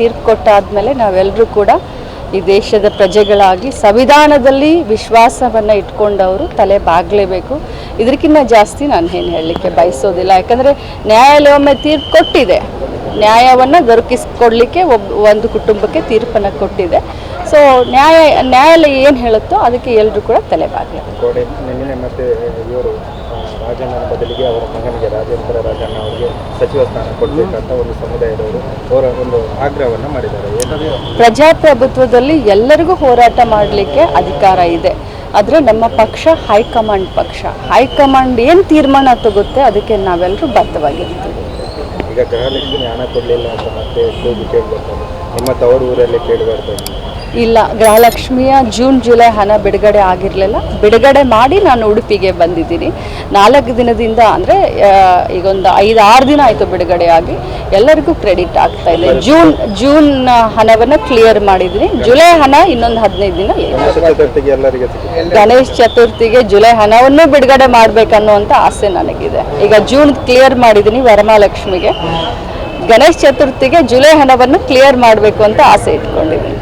ತೀರ್ಪು ಕೊಟ್ಟಾದ್ಮೇಲೆ ನಾವೆಲ್ಲರೂ ಕೂಡ ಈ ದೇಶದ ಪ್ರಜೆಗಳಾಗಿ ಸಂವಿಧಾನದಲ್ಲಿ ವಿಶ್ವಾಸವನ್ನು ಇಟ್ಕೊಂಡವರು ತಲೆ ಬಾಗಲೇಬೇಕು. ಇದಕ್ಕಿಂತ ಜಾಸ್ತಿ ನಾನು ಏನು ಹೇಳಲಿಕ್ಕೆ ಬಯಸೋದಿಲ್ಲ. ಯಾಕಂದರೆ ನ್ಯಾಯಾಲಯ ಒಮ್ಮೆ ತೀರ್ಪು ಕೊಟ್ಟಿದೆ. ನ್ಯಾಯವನ್ನು ದೊರಕಿಸ್ಕೊಡ್ಲಿಕ್ಕೆ ಒಬ್ ಒಂದು ಕುಟುಂಬಕ್ಕೆ ತೀರ್ಪನ್ನು ಕೊಟ್ಟಿದೆ. ಸೊ ನ್ಯಾಯ, ನ್ಯಾಯಾಲಯ ಏನು ಹೇಳುತ್ತೋ ಅದಕ್ಕೆ ಎಲ್ಲರೂ ಕೂಡ ತಲೆ ಬಾಗಲೇಬೇಕು. ರಾಜಣ್ಣನ ಬದಲಿಗೆ ಅವರ ಮಗನಿಗೆ ರಾಜೇಂದ್ರ ರಾಜಣ್ಣ ಅವರಿಗೆ ಸಚಿವ ಸ್ಥಾನ ಕೊಡಬೇಕಂತ ಒಂದು ಸಮುದಾಯದವರು ಅವರ ಒಂದು ಆಗ್ರಹವನ್ನು ಮಾಡಿದ್ದಾರೆ. ಪ್ರಜಾಪ್ರಭುತ್ವದಲ್ಲಿ ಎಲ್ಲರಿಗೂ ಹೋರಾಟ ಮಾಡಲಿಕ್ಕೆ ಅಧಿಕಾರ ಇದೆ. ಆದರೆ ನಮ್ಮ ಪಕ್ಷ ಹೈಕಮಾಂಡ್ ಪಕ್ಷ. ಹೈಕಮಾಂಡ್ ಏನು ತೀರ್ಮಾನ ತಗುತ್ತೆ ಅದಕ್ಕೆ ನಾವೆಲ್ಲರೂ ಬದ್ಧವಾಗಿರ್ತೀವಿ. ಈಗ ಗೃಹಲಕ್ಷ್ಮಿ ಹಣ ಕೊಡಲಿಲ್ಲ ಅಂತ ಮತ್ತೆ ಕೂಗು ಕೇಳಿಬರ್ತದೆ ನಿಮ್ಮ ತವರು ಊರಲ್ಲಿ ಕೇಳಿ ಬರ್ತದೆ ಇಲ್ಲ ಗೃಹಲಕ್ಷ್ಮಿಯ ಜೂನ್ ಜುಲೈ ಹಣ ಬಿಡುಗಡೆ ಆಗಿರಲಿಲ್ಲ. ಬಿಡುಗಡೆ ಮಾಡಿ ನಾನು ಉಡುಪಿಗೆ ಬಂದಿದ್ದೀನಿ. ನಾಲ್ಕು ದಿನದಿಂದ ಅಂದರೆ ಈಗ ಒಂದು ಐದು ಆರು ದಿನ ಆಯಿತು ಬಿಡುಗಡೆ ಆಗಿ. ಎಲ್ಲರಿಗೂ ಕ್ರೆಡಿಟ್ ಆಗ್ತಾ ಇದೆ. ಜೂನ್ ಜೂನ್ ಹಣವನ್ನು ಕ್ಲಿಯರ್ ಮಾಡಿದ್ದೀನಿ. ಜುಲೈ ಹಣ ಇನ್ನೊಂದು ಹದಿನೈದು ದಿನ ಗಣೇಶ್ ಚತುರ್ಥಿಗೆ ಜುಲೈ ಹಣವನ್ನು ಬಿಡುಗಡೆ ಮಾಡಬೇಕನ್ನುವಂಥ ಆಸೆ ನನಗಿದೆ. ಈಗ ಜೂನ್ ಕ್ಲಿಯರ್ ಮಾಡಿದ್ದೀನಿ ವರಮಹಾಲಕ್ಷ್ಮಿಗೆ. ಗಣೇಶ್ ಚತುರ್ಥಿಗೆ ಜುಲೈ ಹಣವನ್ನು ಕ್ಲಿಯರ್ ಮಾಡಬೇಕು ಅಂತ ಆಸೆ ಇಟ್ಕೊಂಡಿದ್ದೀನಿ.